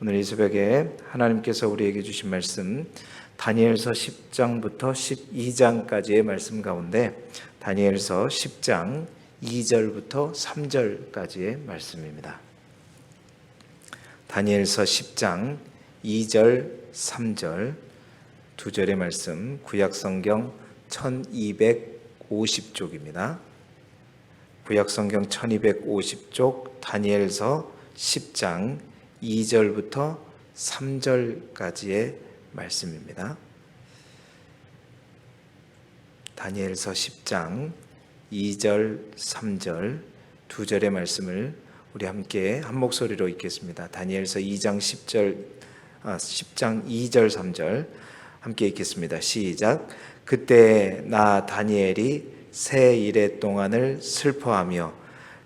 오늘 이 새벽에 하나님께서 우리에게 주신 말씀 다니엘서 10장부터 12장까지의 말씀 가운데 다니엘서 10장 2절부터 3절까지의 말씀입니다. 다니엘서 10장 2절, 3절 두 절의 말씀 구약 성경 1250쪽입니다. 구약 성경 1250쪽 다니엘서 10장 2절부터 3절까지의 말씀입니다. 다니엘서 10장 2절, 3절 두 절의 말씀을 우리 함께 한 목소리로 읽겠습니다. 다니엘서 2장 10절 아, 10장 2절, 3절 함께 읽겠습니다. 시작. 그때 나 다니엘이 새 일의 동안을 슬퍼하며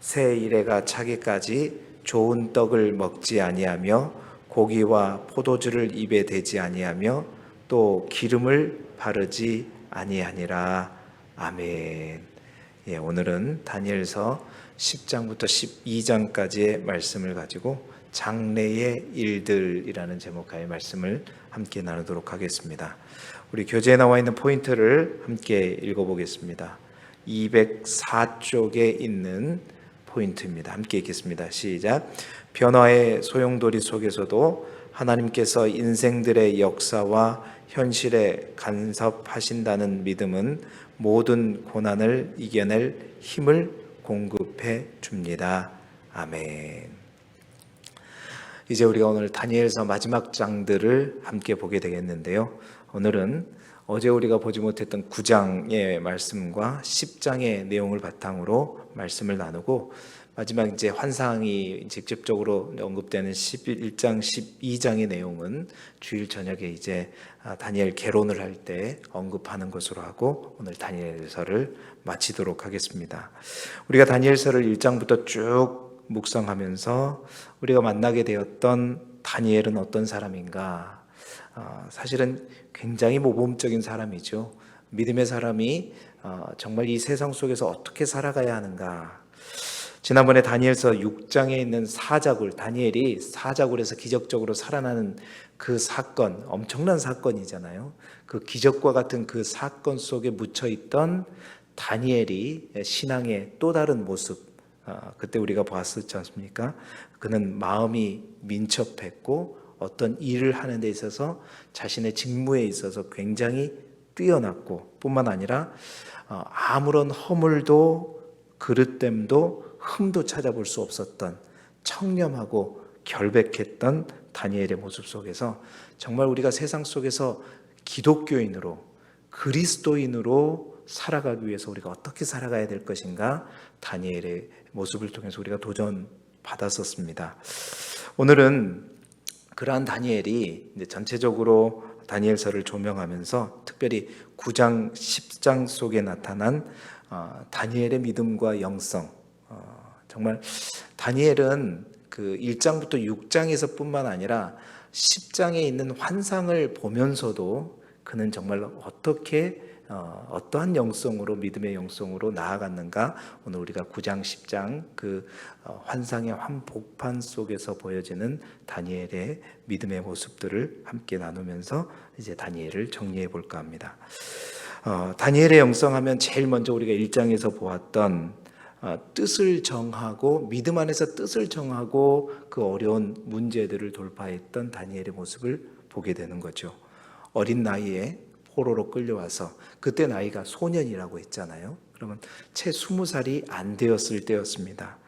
새 일해가 차기까지 좋은 떡을 먹지 아니하며 고기와 포도주를 입에 대지 아니하며 또 기름을 바르지 아니하니라. 아멘. 예, 오늘은 다니엘서 10장부터 12장까지의 말씀을 가지고 장래의 일들이라는 제목하의 말씀을 함께 나누도록 하겠습니다. 우리 교재에 나와 있는 포인트를 함께 읽어보겠습니다. 204쪽에 있는 포인트입니다. 함께 읽겠습니다. 시작. 변화의 소용돌이 속에서도 하나님께서 인생들의 역사와 현실에 간섭하신다는 믿음은 모든 고난을 이겨낼 힘을 공급해 줍니다. 아멘. 이제 우리가 오늘 다니엘서 마지막 장들을 함께 보게 되겠는데요. 오늘은 어제 우리가 보지 못했던 9장의 말씀과 10장의 내용을 바탕으로 말씀을 나누고 마지막 이제 환상이 직접적으로 언급되는 11장, 12장의 내용은 주일 저녁에 이제 아, 다니엘 개론을 할 때 언급하는 것으로 하고 오늘 다니엘서를 마치도록 하겠습니다. 우리가 다니엘서를 1장부터 쭉 묵상하면서 우리가 만나게 되었던 다니엘은 어떤 사람인가? 어, 사실은 굉장히 모범적인 사람이죠. 믿음의 사람이 어, 정말 이 세상 속에서 어떻게 살아가야 하는가? 지난번에 다니엘서 6장에 있는 사자굴, 다니엘이 사자굴에서 기적적으로 살아나는 그 사건, 엄청난 사건이잖아요. 그 기적과 같은 그 사건 속에 묻혀 있던 다니엘이 신앙의 또 다른 모습, 아, 그때 우리가 보았었지 않습니까? 그는 마음이 민첩했고 어떤 일을 하는 데 있어서 자신의 직무에 있어서 굉장히 뛰어났고 뿐만 아니라 어, 아무런 허물도 그릇됨도 흠도 찾아볼 수 없었던 청렴하고 결백했던 다니엘의 모습 속에서 정말 우리가 세상 속에서 기독교인으로 그리스도인으로 살아가기 위해서 우리가 어떻게 살아가야 될 것인가 다니엘의 모습을 통해서 우리가 도전 받았었습니다. 오늘은 그러한 다니엘이 전체적으로 다니엘서를 조명하면서 특별히 9장, 10장 속에 나타난 어, 다니엘의 믿음과 영성, 어, 정말 다니엘은 그 1장부터 6장에서뿐만 아니라 10장에 있는 환상을 보면서도 그는 정말 어떻게 어, 어떠한 영성으로 믿음의 영성으로 나아갔는가 오늘 우리가 9장 10장 그 어, 환상의 한복판 속에서 보여지는 다니엘의 믿음의 모습들을 함께 나누면서 이제 다니엘을 정리해 볼까 합니다. 어, 다니엘의 영성하면 제일 먼저 우리가 1장에서 보았던 어, 뜻을 정하고 믿음 안에서 뜻을 정하고 그 어려운 문제들을 돌파했던 다니엘의 모습을 보게 되는 거죠. 어린 나이에 포로로 끌려와서 그때 나이가 소년이라고 했잖아요. 그러면 채 20살이 안 되었을 때였습니다.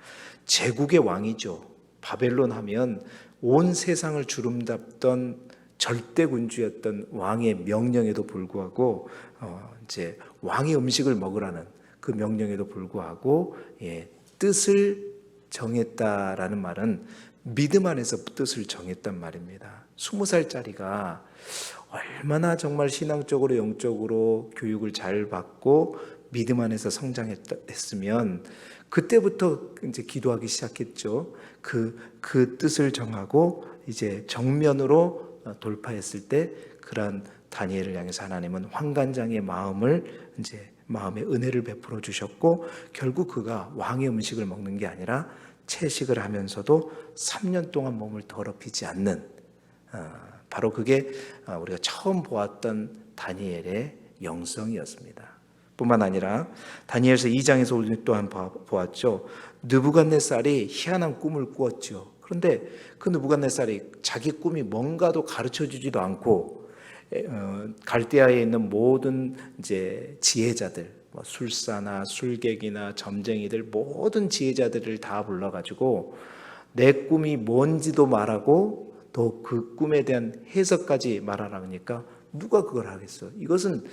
제국의 왕이죠. 바벨론 하면 온 세상을 주름잡던 절대 군주였던 왕의 명령에도 불구하고 어 이제 왕의 음식을 먹으라는 그 명령에도 불구하고 예, 뜻을 정했다라는 말은 믿음 안에서 뜻을 정했단 말입니다. 20살짜리가 얼마나 정말 신앙적으로 영적으로 교육을 잘 받고 믿음 안에서 성장했으면 그때부터 이제 기도하기 시작했죠. 그, 그 뜻을 정하고 이제 정면으로 돌파했을 때 그러한 다니엘을 향해서 하나님은 환관장의 마음을 이제 마음의 은혜를 베풀어 주셨고 결국 그가 왕의 음식을 먹는 게 아니라 채식을 하면서도 3년 동안 몸을 더럽히지 않는 어, 바로 그게 어, 우리가 처음 보았던 다니엘의 영성이었습니다. 뿐만 아니라 다니엘서 2장에서 우리 또한 봐- 보았죠. 느부갓네살이 희한한 꿈을 꾸었죠. 그런데 그 느부갓네살이 자기 꿈이 뭔가도 가르쳐 주지도 않고 에, 어, 갈대아에 있는 모든 이제 지혜자들, 뭐 술사나 술객이나 점쟁이들 모든 지혜자들을 다 불러가지고 내 꿈이 뭔지도 말하고 또 그 꿈에 대한 해석까지 말하라 그러니까 누가 그걸 하겠어? 이것은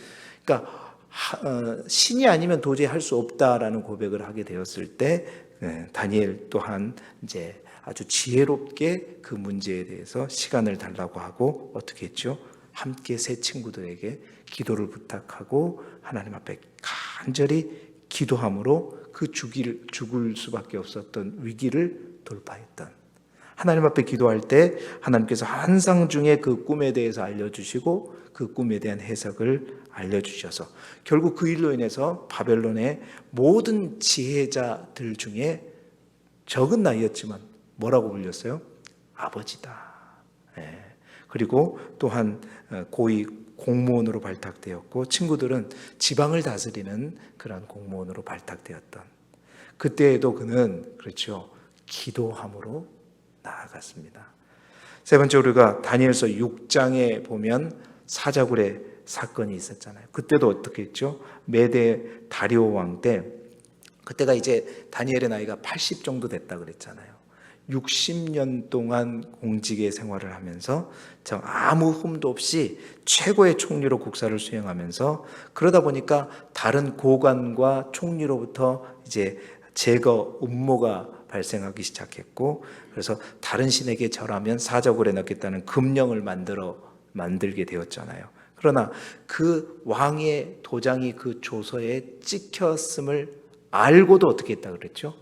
그러니까 하- 어, 신이 아니면 도저히 할 수 없다라는 고백을 하게 되었을 때 예, 다니엘 또한 이제 아주 지혜롭게 그 문제에 대해서 시간을 달라고 하고 어떻게 했죠? 함께 세 친구들에게 기도를 부탁하고 하나님 앞에 간절히 기도함으로 그 죽일 죽을 수밖에 없었던 위기를 돌파했던 하나님 앞에 기도할 때 하나님께서 한상 중에 그 꿈에 대해서 알려주시고 그 꿈에 대한 해석을 알려주셔서 결국 그 일로 인해서 바벨론의 모든 지혜자들 중에 적은 나이였지만 뭐라고 불렸어요? 아버지다. 예. 그리고 또한 어, 고위 공무원으로 발탁되었고 친구들은 지방을 다스리는 그러한 공무원으로 발탁되었던 그때에도 그는 그렇죠 기도함으로 나아갔습니다. 세 번째 우리가 다니엘서 6장에 보면 사자굴의 사건이 있었잖아요. 그때도 어떻게 했죠? 메대 다리오 왕 때 그때가 이제 다니엘의 나이가 80 정도 됐다 그랬잖아요. 60년 동안 공직의 생활을 하면서 저 아무 흠도 없이 최고의 총리로 국사를 수행하면서 그러다 보니까 다른 고관과 총리로부터 이제 제거 음모가 발생하기 시작했고 그래서 다른 신에게 절하면 사적을에 넣겠다는 금령을 만들어 만들게 되었잖아요. 그러나 그 왕의 도장이 그 조서에 찍혔음을 알고도 어떻게 했다 그랬죠?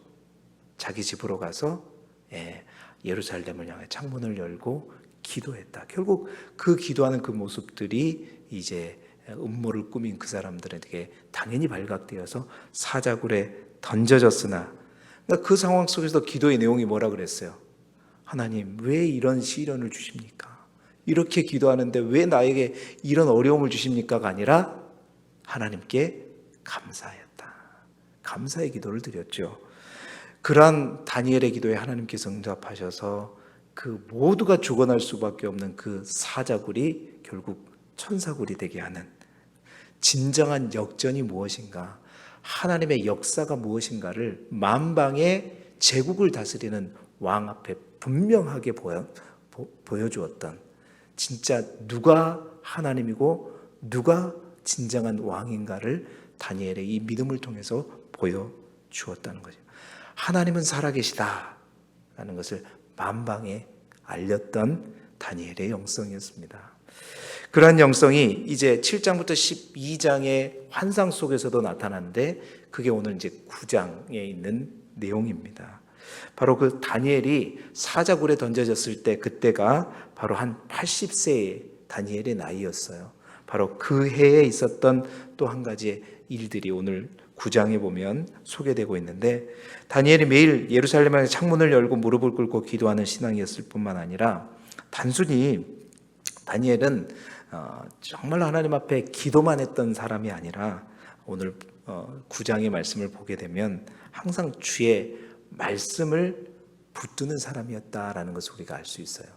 자기 집으로 가서 예, 예루살렘을 향해 창문을 열고 기도했다. 결국 그 기도하는 그 모습들이 이제 음모를 꾸민 그 사람들에게 당연히 발각되어서 사자굴에 던져졌으나 그 상황 속에서 기도의 내용이 뭐라 그랬어요? 하나님 왜 이런 시련을 주십니까? 이렇게 기도하는데 왜 나에게 이런 어려움을 주십니까가 아니라 하나님께 감사했다. 감사의 기도를 드렸죠. 그러한 다니엘의 기도에 하나님께서 응답하셔서 그 모두가 죽어날 수밖에 없는 그 사자굴이 결국 천사굴이 되게 하는 진정한 역전이 무엇인가, 하나님의 역사가 무엇인가를 만방의 제국을 다스리는 왕 앞에 분명하게 보여, 보, 보여주었던 진짜 누가 하나님이고 누가 진정한 왕인가를 다니엘의 이 믿음을 통해서 보여주었다는 거죠. 하나님은 살아계시다라는 것을 만방에 알렸던 다니엘의 영성이었습니다. 그러한 영성이 이제 7장부터 12장의 환상 속에서도 나타나는데 그게 오늘 이제 9장에 있는 내용입니다. 바로 그 다니엘이 사자굴에 던져졌을 때 그때가 바로 한 80세의 다니엘의 나이였어요. 바로 그 해에 있었던 또 한 가지의 일들이 오늘 9장에 보면 소개되고 있는데 다니엘이 매일 예루살렘에 창문을 열고 무릎을 꿇고 기도하는 신앙이었을 뿐만 아니라 단순히 다니엘은 어, 정말 하나님 앞에 기도만 했던 사람이 아니라 오늘 어, 9장의 말씀을 보게 되면 항상 주의 말씀을 붙드는 사람이었다라는 것을 우리가 알 수 있어요.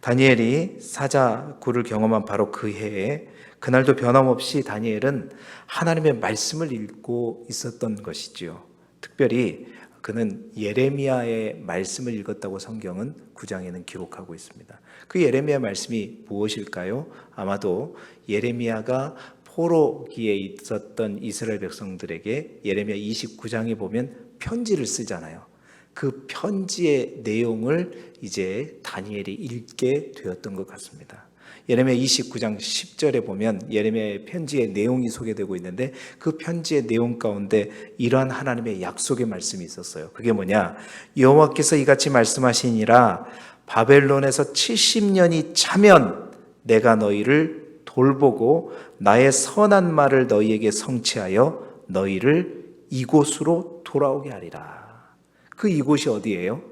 다니엘이 사자굴을 경험한 바로 그 해에 그날도 변함없이 다니엘은 하나님의 말씀을 읽고 있었던 것이지요. 특별히 그는 예레미야의 말씀을 읽었다고 성경은 9장에는 기록하고 있습니다. 그 예레미야 말씀이 무엇일까요? 아마도 예레미야가 포로기에 있었던 이스라엘 백성들에게 예레미야 29장에 보면 편지를 쓰잖아요. 그 편지의 내용을 이제 다니엘이 읽게 되었던 것 같습니다. 예레미야 29장 10절에 보면 예레미야의 편지의 내용이 소개되고 있는데 그 편지의 내용 가운데 이러한 하나님의 약속의 말씀이 있었어요. 그게 뭐냐? 여호와께서 이같이 말씀하시니라 바벨론에서 70년이 차면 내가 너희를 돌보고 나의 선한 말을 너희에게 성취하여 너희를 이곳으로 돌아오게 하리라. 그 이곳이 어디예요?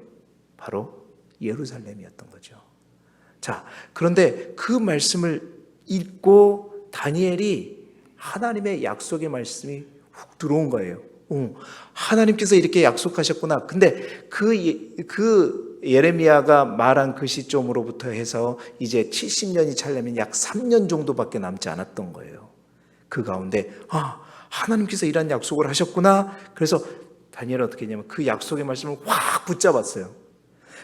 바로 예루살렘이었던 거죠. 자, 그런데 그 말씀을 읽고 다니엘이 하나님의 약속의 말씀이 훅 들어온 거예요. 어, 하나님께서 이렇게 약속하셨구나. 근데 그, 예- 그 예레미야가 말한 그 시점으로부터 해서 이제 70년이 차려면 약 3년 정도밖에 남지 않았던 거예요. 그 가운데, 아, 하나님께서 이런 약속을 하셨구나. 그래서 다니엘은 어떻게 했냐면 그 약속의 말씀을 확 붙잡았어요.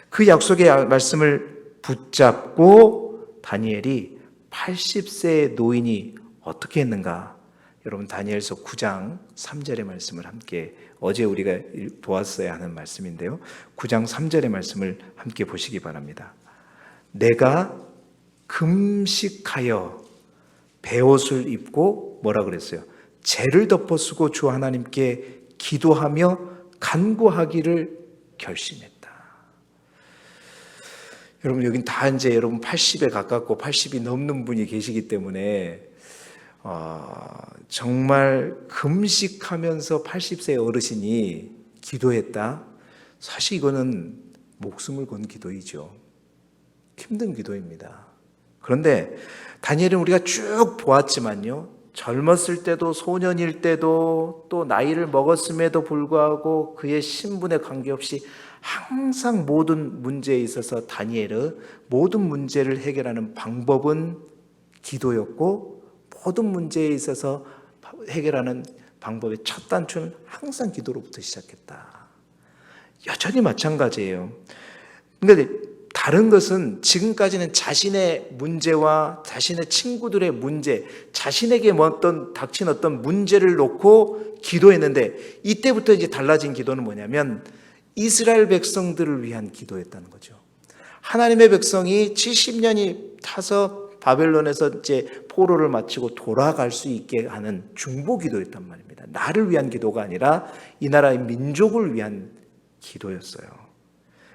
그 약속의 말씀을 붙잡고 다니엘이 80세의 노인이 어떻게 했는가? 여러분 다니엘서 9장 3절의 말씀을 함께 어제 우리가 보았어야 하는 말씀인데요. 9장 3절의 말씀을 함께 보시기 바랍니다. 내가 금식하여 베옷을 입고 뭐라 그랬어요? 죄를 덮어 쓰고 주 하나님께 기도하며 간구하기를 결심했다. 여러분 여긴 다 이제 여러분 80에 가깝고 80이 넘는 분이 계시기 때문에 어, 정말 금식하면서 80세 어르신이 기도했다. 사실 이거는 목숨을 건 기도이죠. 힘든 기도입니다. 그런데 다니엘은 우리가 쭉 보았지만요. 젊었을 때도 소년일 때도 또 나이를 먹었음에도 불구하고 그의 신분에 관계없이 항상 모든 문제에 있어서 다니엘은 모든 문제를 해결하는 방법은 기도였고 모든 문제에 있어서 해결하는 방법의 첫 단추는 항상 기도로부터 시작했다. 여전히 마찬가지예요. 그러니까 다른 것은 지금까지는 자신의 문제와 자신의 친구들의 문제, 자신에게 뭐 어떤 닥친 어떤 문제를 놓고 기도했는데 이때부터 이제 달라진 기도는 뭐냐면 이스라엘 백성들을 위한 기도였다는 거죠. 하나님의 백성이 70년이 타서 바벨론에서 이제 포로를 마치고 돌아갈 수 있게 하는 중보 기도였단 말입니다. 나를 위한 기도가 아니라 이 나라의 민족을 위한 기도였어요.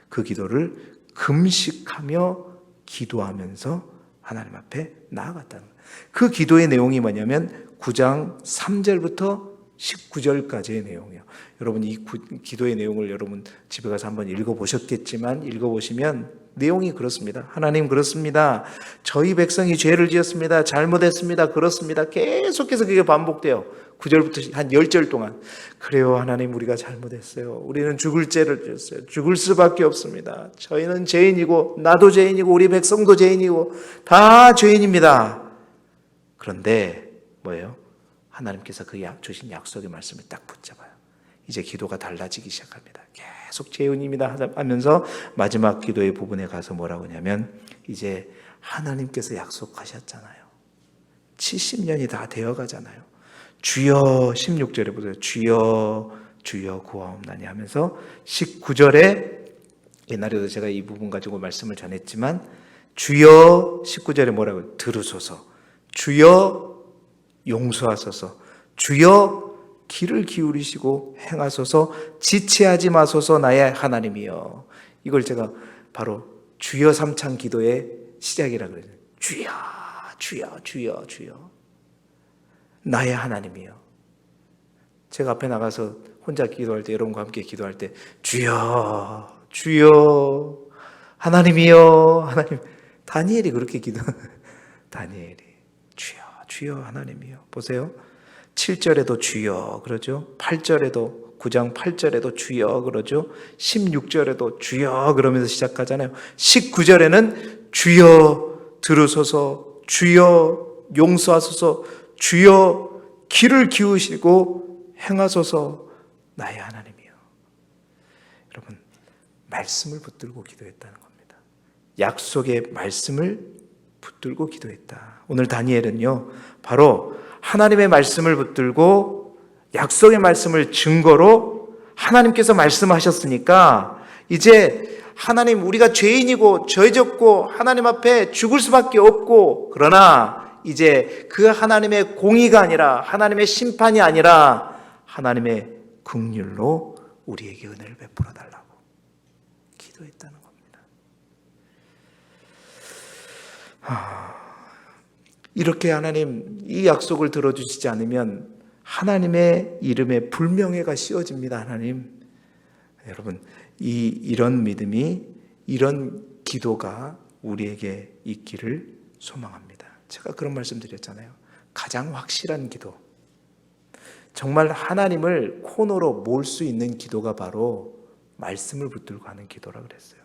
그 기도를 금식하며 기도하면서 하나님 앞에 나아갔다는 거예요. 그 기도의 내용이 뭐냐면 9장 3절부터 19절까지의 내용이에요. 여러분 이 구, 기도의 내용을 여러분 집에 가서 한번 읽어 보셨겠지만 읽어 보시면 내용이 그렇습니다. 하나님 그렇습니다. 저희 백성이 죄를 지었습니다. 잘못했습니다. 그렇습니다. 계속해서 그게 반복돼요. 9절부터 한 10절 동안. 그래요, 하나님, 우리가 잘못했어요. 우리는 죽을 죄를 지었어요. 죽을 수밖에 없습니다. 저희는 죄인이고, 나도 죄인이고, 우리 백성도 죄인이고, 다 죄인입니다. 그런데, 뭐예요? 하나님께서 그 약, 주신 약속의 말씀을 딱 붙잡아요. 이제 기도가 달라지기 시작합니다. 계속 죄인입니다 하면서 마지막 기도의 부분에 가서 뭐라고 하냐면, 이제 하나님께서 약속하셨잖아요. 70년이 다 되어 가잖아요. 주여 16절에 보세요. 주여 주여 구하옵나니 하면서 19절에 옛날에도 제가 이 부분 가지고 말씀을 전했지만 주여 19절에 뭐라고 들으소서. 주여 용서하소서. 주여 귀를 기울이시고 행하소서 지체하지 마소서 나의 하나님이여. 이걸 제가 바로 주여 삼창 기도의 시작이라 그래요. 주여 주여 주여 주여. 나의 하나님이요. 제가 앞에 나가서 혼자 기도할 때 여러분과 함께 기도할 때 주여 주여 하나님이요 하나님 다니엘이 그렇게 기도 다니엘이 주여 주여 하나님이요 보세요 7절에도 주여 그러죠 8절에도 9장 8절에도 주여 그러죠 16절에도 주여 그러면서 시작하잖아요 19절에는 주여 들으소서 주여 용서하소서 주여 귀를 기우시고 행하소서 나의 하나님이요. 여러분 말씀을 붙들고 기도했다는 겁니다. 약속의 말씀을 붙들고 기도했다. 오늘 다니엘은요. 바로 하나님의 말씀을 붙들고 약속의 말씀을 증거로 하나님께서 말씀하셨으니까 이제 하나님 우리가 죄인이고 죄졌고 하나님 앞에 죽을 수밖에 없고 그러나 이제 그 하나님의 공의가 아니라 하나님의 심판이 아니라 하나님의 긍휼로 우리에게 은혜를 베풀어 달라고 기도했다는 겁니다. 하, 이렇게 하나님 이 약속을 들어주시지 않으면 하나님의 이름에 불명예가 씌워집니다. 하나님 여러분 이 이런 믿음이 이런 기도가 우리에게 있기를 소망합니다. 제가 그런 말씀 드렸잖아요. 가장 확실한 기도. 정말 하나님을 코너로 몰 수 있는 기도가 바로 말씀을 붙들고 하는 기도라 그랬어요.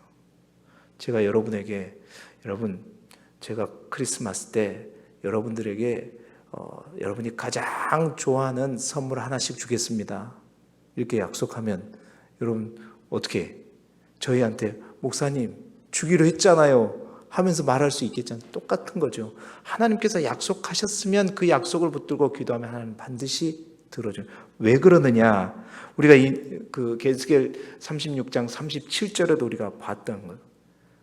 제가 여러분에게 여러분 제가 크리스마스 때 여러분들에게 어, 여러분이 가장 좋아하는 선물 하나씩 주겠습니다. 이렇게 약속하면 여러분 어떻게 저희한테 목사님 주기로 했잖아요. 하면서 말할 수 있겠잖아요. 똑같은 거죠. 하나님께서 약속하셨으면 그 약속을 붙들고 기도하면 하나님 반드시 들어줘요. 왜 그러느냐? 우리가 이그 게스겔 36장 37절에도 우리가 봤던 거.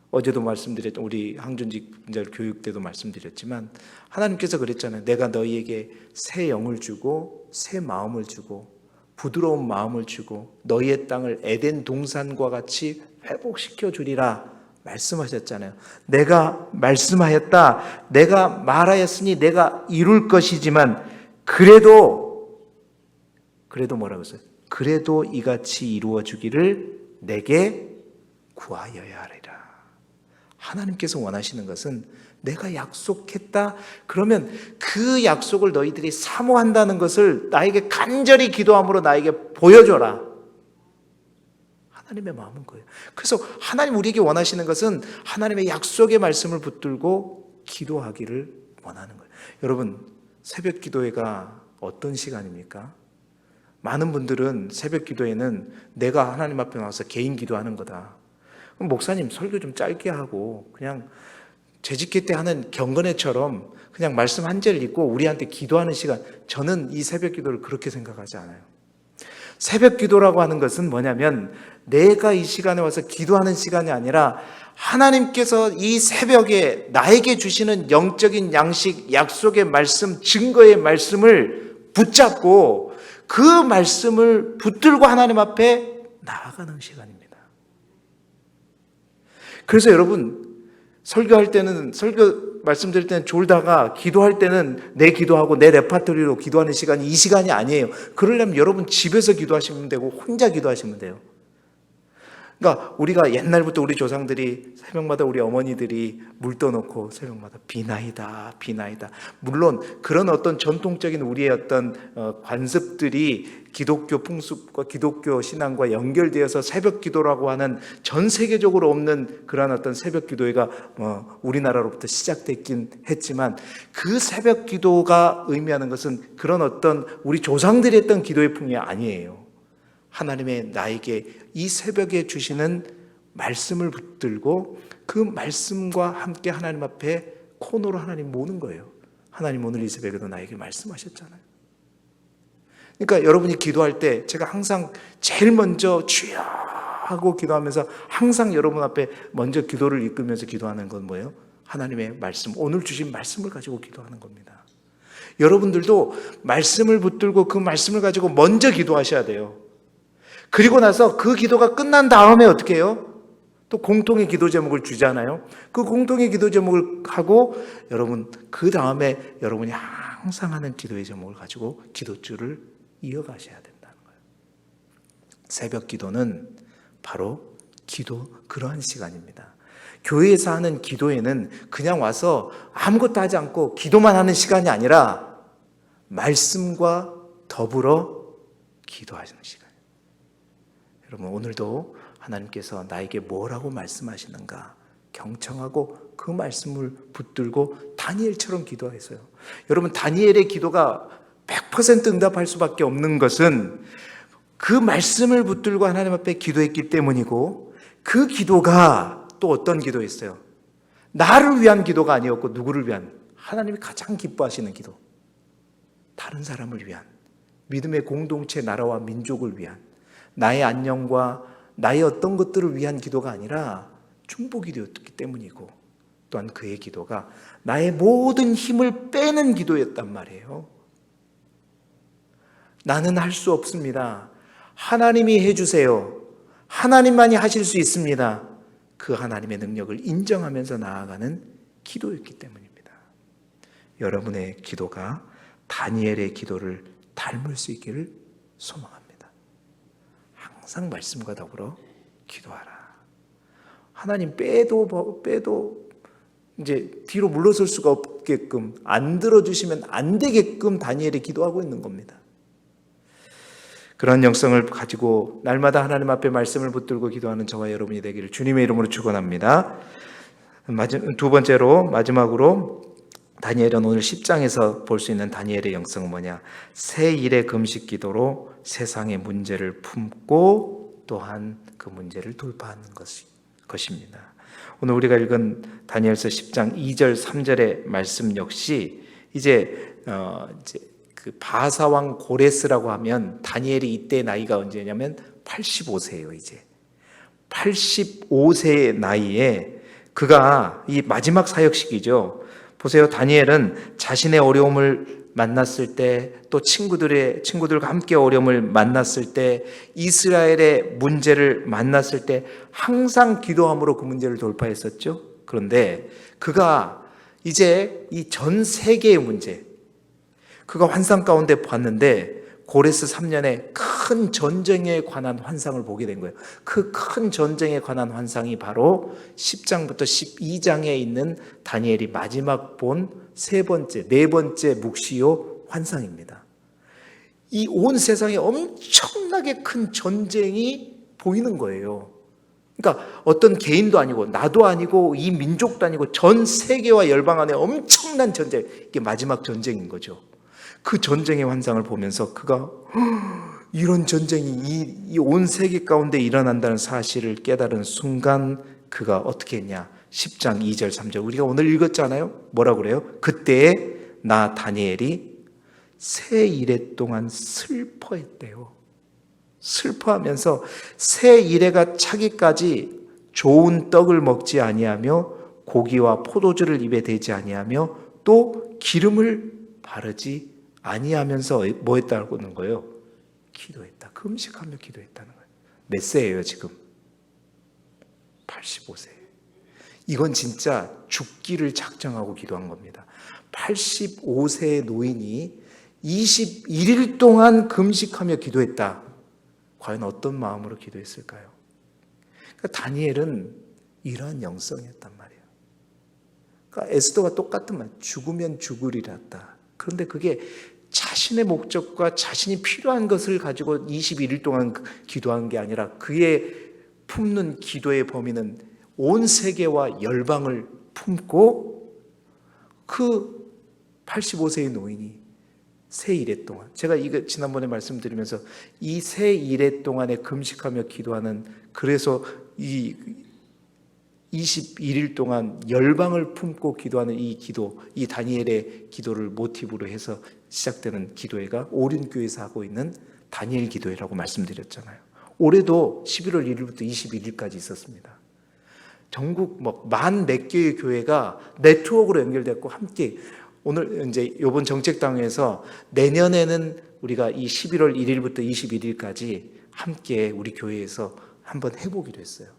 어제도 말씀드렸던 우리 항전직 분자들 교육 때도 말씀드렸지만 하나님께서 그랬잖아요. 내가 너희에게 새 영을 주고 새 마음을 주고 부드러운 마음을 주고 너희의 땅을 에덴 동산과 같이 회복시켜 주리라 말씀하셨잖아요. 내가 말씀하였다. 내가 말하였으니 내가 이룰 것이지만 그래도 그래도 뭐라고 했어요? 그래도 이같이 이루어 주기를 내게 구하여야 하리라. 하나님께서 원하시는 것은 내가 약속했다. 그러면 그 약속을 너희들이 사모한다는 것을 나에게 간절히 기도함으로 나에게 보여줘라. 하나님의 마음은 거예요. 그래서 하나님 우리에게 원하시는 것은 하나님의 약속의 말씀을 붙들고 기도하기를 원하는 거예요. 여러분, 새벽 기도회가 어떤 시간입니까? 많은 분들은 새벽 기도에는 내가 하나님 앞에 나와서 개인 기도하는 거다. 목사님 설교 좀 짧게 하고 그냥 재직기 때 하는 경건회처럼 그냥 말씀 한 절 읽고 우리한테 기도하는 시간 저는 이 새벽 기도를 그렇게 생각하지 않아요. 새벽 기도라고 하는 것은 뭐냐면 내가 이 시간에 와서 기도하는 시간이 아니라 하나님께서 이 새벽에 나에게 주시는 영적인 양식, 약속의 말씀, 증거의 말씀을 붙잡고 그 말씀을 붙들고 하나님 앞에 나아가는 시간입니다. 그래서 여러분 설교할 때는 설교 말씀드릴 때는 졸다가 기도할 때는 내 기도하고 내 레파토리로 기도하는 시간이 이 시간이 아니에요. 그러려면 여러분 집에서 기도하시면 되고 혼자 기도하시면 돼요. 그러니까 우리가 옛날부터 우리 조상들이 새벽마다 우리 어머니들이 물 떠놓고 새벽마다 비나이다 비나이다 물론 그런 어떤 전통적인 우리의 어떤 어, 관습들이 기독교 풍습과 기독교 신앙과 연결되어서 새벽 기도라고 하는 전 세계적으로 없는 그러한 어떤 새벽 기도회가 어, 우리나라로부터 시작됐긴 했지만 그 새벽 기도가 의미하는 것은 그런 어떤 우리 조상들이 했던 기도의 풍이 아니에요. 하나님의 나에게 이 새벽에 주시는 말씀을 붙들고 그 말씀과 함께 하나님 앞에 코너로 하나님 모는 거예요. 하나님 오늘 이 새벽에도 나에게 말씀하셨잖아요. 그러니까 여러분이 기도할 때 제가 항상 제일 먼저 주여 하고 기도하면서 항상 여러분 앞에 먼저 기도를 이끌면서 기도하는 건 뭐예요? 하나님의 말씀, 오늘 주신 말씀을 가지고 기도하는 겁니다. 여러분들도 말씀을 붙들고 그 말씀을 가지고 먼저 기도하셔야 돼요. 그리고 나서 그 기도가 끝난 다음에 어떻게 해요? 또 공통의 기도 제목을 주잖아요. 그 공통의 기도 제목을 하고 여러분 그 다음에 여러분이 항상 하는 기도의 제목을 가지고 기도줄을 이어가셔야 된다는 거예요. 새벽 기도는 바로 기도 그러한 시간입니다. 교회에서 하는 기도에는 그냥 와서 아무것도 하지 않고 기도만 하는 시간이 아니라 말씀과 더불어 기도하는 시간. 여러분 오늘도 하나님께서 나에게 뭐라고 말씀하시는가 경청하고 그 말씀을 붙들고 다니엘처럼 기도했어요. 여러분 다니엘의 기도가 100% 응답할 수밖에 없는 것은 그 말씀을 붙들고 하나님 앞에 기도했기 때문이고 그 기도가 또 어떤 기도였어요? 나를 위한 기도가 아니었고 누구를 위한 하나님이 가장 기뻐하시는 기도. 다른 사람을 위한 믿음의 공동체 나라와 민족을 위한 나의 안녕과 나의 어떤 것들을 위한 기도가 아니라 중보기 되었기 때문이고 또한 그의 기도가 나의 모든 힘을 빼는 기도였단 말이에요. 나는 할 수 없습니다. 하나님이 해주세요. 하나님만이 하실 수 있습니다. 그 하나님의 능력을 인정하면서 나아가는 기도였기 때문입니다. 여러분의 기도가 다니엘의 기도를 닮을 수 있기를 소망합니다. 항상 말씀과 더불어 기도하라. 하나님 빼도 뭐- 빼도 이제 뒤로 물러설 수가 없게끔 안 들어주시면 안 되게끔 다니엘이 기도하고 있는 겁니다. 그런 영성을 가지고 날마다 하나님 앞에 말씀을 붙들고 기도하는 저와 여러분이 되기를 주님의 이름으로 축원합니다. 두 번째로 마지막으로 다니엘은 오늘 10장에서 볼 수 있는 다니엘의 영성은 뭐냐? 새 일의 금식 기도로 세상의 문제를 품고 또한 그 문제를 돌파하는 것입니다. 오늘 우리가 읽은 다니엘서 10장 2절 3절의 말씀 역시 이제 어 이제 그 바사 왕 고레스라고 하면 다니엘이 이때 나이가 언제냐면 85세예요, 이제. 85세의 나이에 그가 이 마지막 사역 시기죠. 보세요. 다니엘은 자신의 어려움을 만났을 때 또 친구들의 친구들과 함께 어려움을 만났을 때 이스라엘의 문제를 만났을 때 항상 기도함으로 그 문제를 돌파했었죠. 그런데 그가 이제 이 전 세계의 문제 그가 환상 가운데 봤는데 고레스 3년에 큰 전쟁에 관한 환상을 보게 된 거예요. 그 큰 전쟁에 관한 환상이 바로 10장부터 12장에 있는 다니엘이 마지막 본 세 번째, 네 번째 묵시요 환상입니다. 이 온 세상에 엄청나게 큰 전쟁이 보이는 거예요. 그러니까 어떤 개인도 아니고 나도 아니고 이 민족도 아니고 전 세계와 열방 안에 엄청난 전쟁, 이게 마지막 전쟁인 거죠. 그 전쟁의 환상을 보면서 그가 이런 전쟁이 이 온 세계 가운데 일어난다는 사실을 깨달은 순간 그가 어떻게 했냐? 10장 2절 3절 우리가 오늘 읽었잖아요. 뭐라 그래요? 그때에 나 다니엘이 세 일해 동안 슬퍼했대요. 슬퍼하면서 새 이래가 차기까지 좋은 떡을 먹지 아니하며 고기와 포도주를 입에 대지 아니하며 또 기름을 바르지 아니하면서 뭐 했다는 거예요? 기도했다. 금식하며 기도했다는 거예요. 몇 세예요, 지금? 85세. 이건 진짜 죽기를 작정하고 기도한 겁니다. 85세의 노인이 21일 동안 금식하며 기도했다. 과연 어떤 마음으로 기도했을까요? 그러니까 다니엘은 이러한 영성이었단 말이에요. 그러니까 에스더가 똑같은 말, 죽으면 죽으리랐다. 그런데 그게 자신의 목적과 자신이 필요한 것을 가지고 21일 동안 기도한 게 아니라 그의 품는 기도의 범위는 온 세계와 열방을 품고 그 85세의 노인이 세 일해 동안 제가 이거 지난번에 말씀드리면서 이 세 일해 동안에 금식하며 기도하는 그래서 이 21일 동안 열방을 품고 기도하는 이 기도, 이 다니엘의 기도를 모티브로 해서 시작되는 기도회가 오륜교에서 하고 있는 다니엘 기도회라고 말씀드렸잖아요. 올해도 11월 1일부터 21일까지 있었습니다. 전국 뭐만몇 개의 교회가 네트워크로 연결됐고 함께 오늘 이제 이번 정책당에서 내년에는 우리가 이 11월 1일부터 21일까지 함께 우리 교회에서 한번 해보기로 했어요.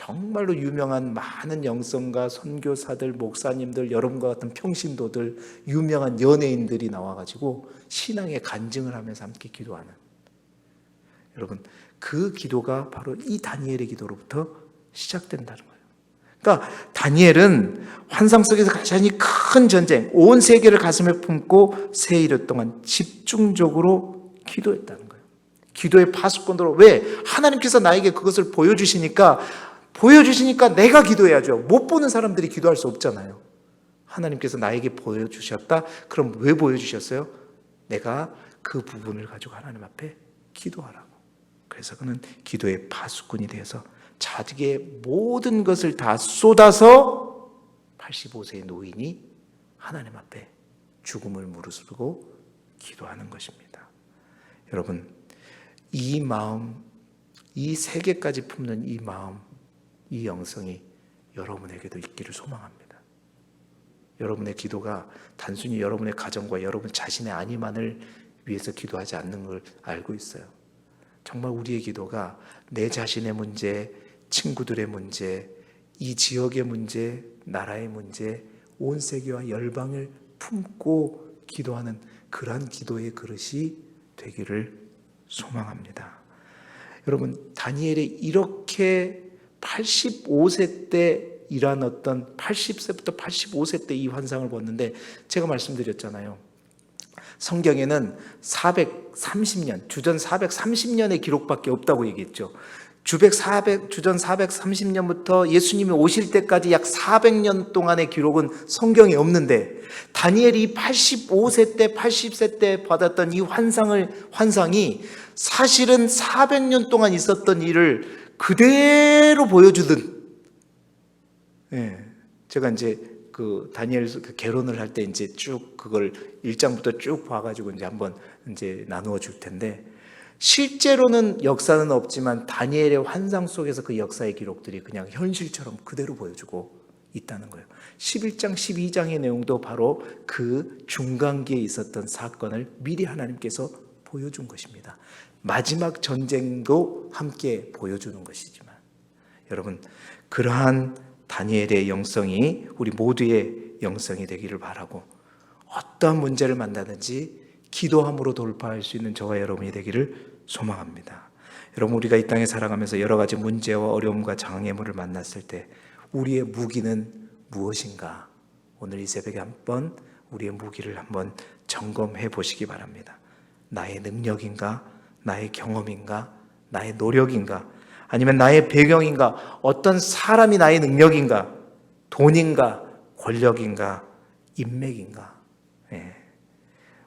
정말로 유명한 많은 영성가, 선교사들, 목사님들, 여러분과 같은 평신도들, 유명한 연예인들이 나와가지고 신앙의 간증을 하면서 함께 기도하는. 여러분, 그 기도가 바로 이 다니엘의 기도로부터 시작된다는 거예요. 그러니까 다니엘은 환상 속에서 가장 큰 전쟁, 온 세계를 가슴에 품고 세일 동안 집중적으로 기도했다는 거예요. 기도의 파수꾼으로 왜 하나님께서 나에게 그것을 보여주시니까 보여주시니까 내가 기도해야죠. 못 보는 사람들이 기도할 수 없잖아요. 하나님께서 나에게 보여주셨다. 그럼 왜 보여주셨어요? 내가 그 부분을 가지고 하나님 앞에 기도하라고. 그래서 그는 기도의 파수꾼이 되어서 자기의 모든 것을 다 쏟아서 85세의 노인이 하나님 앞에 죽음을 무릅쓰고 기도하는 것입니다. 여러분, 이 마음, 이 세계까지 품는 이 마음, 이 영성이 여러분에게도 있기를 소망합니다. 여러분의 기도가 단순히 여러분의 가정과 여러분 자신의 안위만을 위해서 기도하지 않는 걸 알고 있어요. 정말 우리의 기도가 내 자신의 문제, 친구들의 문제, 이 지역의 문제, 나라의 문제, 온 세계와 열방을 품고 기도하는 그러한 기도의 그릇이 되기를 소망합니다. 여러분 다니엘이 이렇게 85세 때 어떤 80세부터 85세 때 이 환상을 봤는데 제가 말씀드렸잖아요. 성경에는 430년, 주전 430년의 기록밖에 없다고 얘기했죠. 주백 400, 주전 430년부터 예수님이 오실 때까지 약 400년 동안의 기록은 성경에 없는데 다니엘이 85세 때, 80세 때 받았던 이 환상을 환상이 사실은 400년 동안 있었던 일을 그대로 보여주던 예. 제가 이제 그 다니엘 그 개론을 할 때 이제 쭉 그걸 일장부터 쭉 봐가지고 이제 한번 이제 나누어 줄 텐데 실제로는 역사는 없지만 다니엘의 환상 속에서 그 역사의 기록들이 그냥 현실처럼 그대로 보여주고 있다는 거예요. 11장, 12장의 내용도 바로 그 중간기에 있었던 사건을 미리 하나님께서 보여준 것입니다. 마지막 전쟁도 함께 보여주는 것이지만 여러분 그러한 다니엘의 영성이 우리 모두의 영성이 되기를 바라고 어떠한 문제를 만나든지 기도함으로 돌파할 수 있는 저와 여러분이 되기를 소망합니다. 여러분 우리가 이 땅에 살아가면서 여러 가지 문제와 어려움과 장애물을 만났을 때 우리의 무기는 무엇인가? 오늘 이 새벽에 한번 우리의 무기를 한번 점검해 보시기 바랍니다. 나의 능력인가? 나의 경험인가? 나의 노력인가? 아니면 나의 배경인가? 어떤 사람이 나의 능력인가? 돈인가? 권력인가? 인맥인가? 예.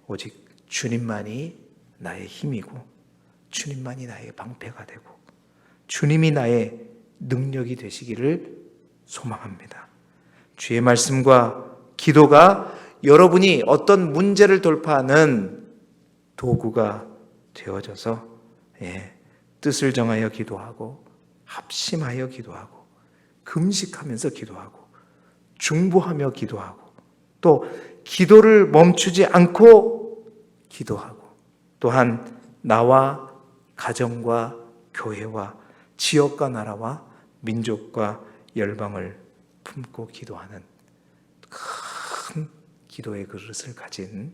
오직 주님만이 나의 힘이고, 주님만이 나의 방패가 되고, 주님이 나의 능력이 되시기를 소망합니다. 주의 말씀과 기도가 여러분이 어떤 문제를 돌파하는 도구가 되어져서 예, 뜻을 정하여 기도하고 합심하여 기도하고 금식하면서 기도하고 중보하며 기도하고 또 기도를 멈추지 않고 기도하고 또한 나와 가정과 교회와 지역과 나라와 민족과 열방을 품고 기도하는 큰 기도의 그릇을 가진